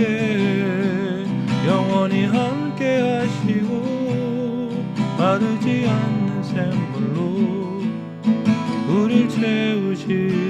함께 영원히 함께 하시고 마르지 않는 샘물로 우릴 채우시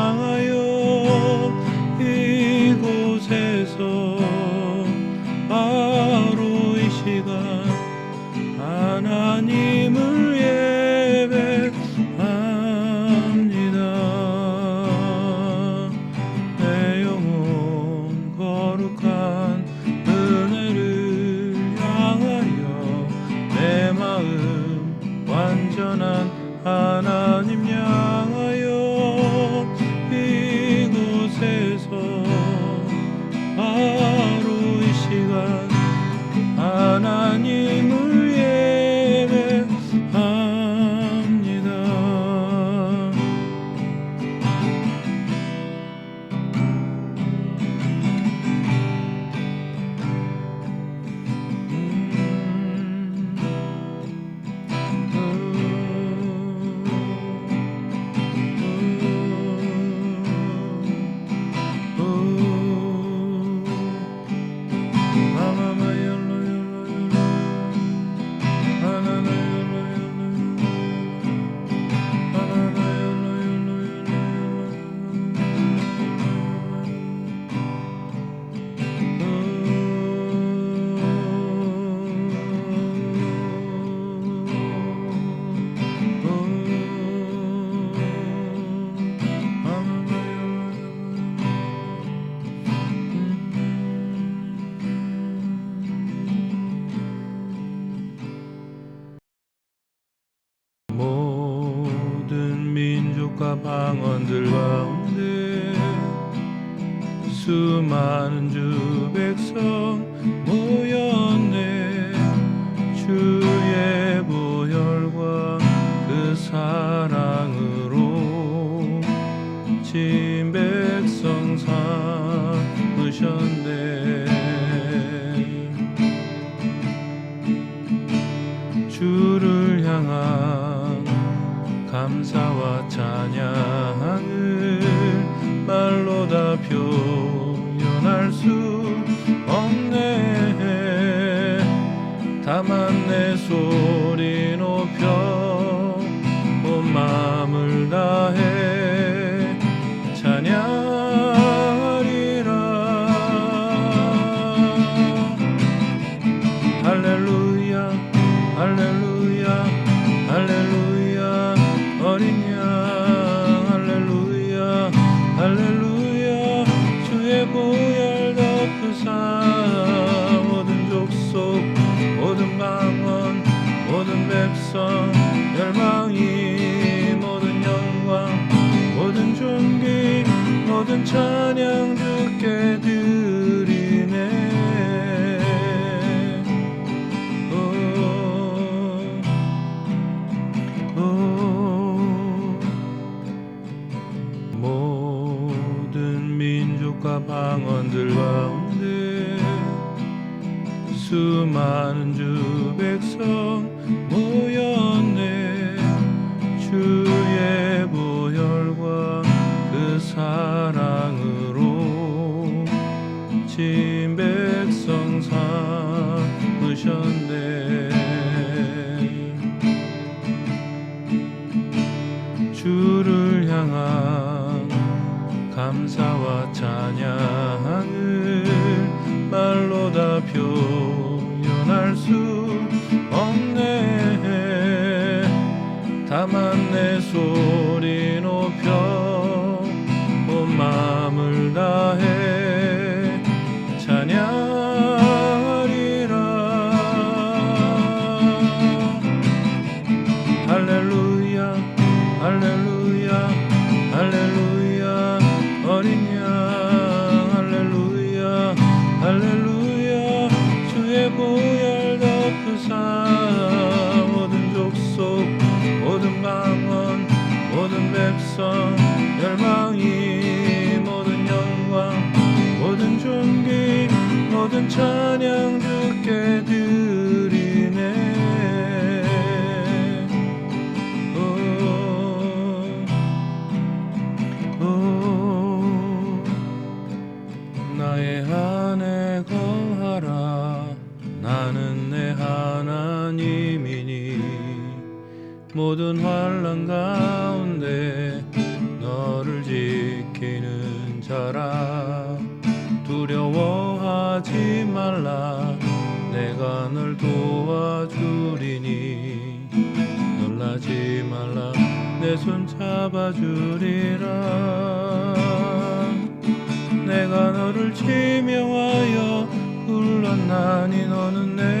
가운데 수많은 주 백성 모였네. 주의 보혈과 그 사랑으로 진 백성 삼으셨네. 주를 향한 감사와 찬양 소리 높여 온 마음을 다해 찬양 주께 드리네. 나의 안에 거하라. 나는 내 하나님이니. 모든 환란 가운데 너를 지키는 자라. 두려워 하지 말라. 내가 널 도와주리니. 놀라지 말라. 내 손 잡아주리라. 내가 너를 지명하여 불렀나니 너는 내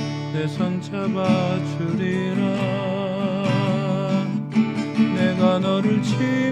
내손 잡아주리라. 내가 너를 지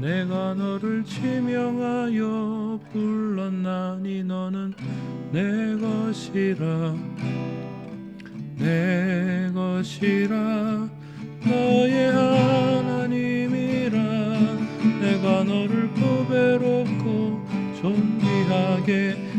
내가 너를 지명하여 불렀나니 너는 내 것이라. 내 것이라. 너의 하나님이라. 내가 너를 보배롭고 존귀하게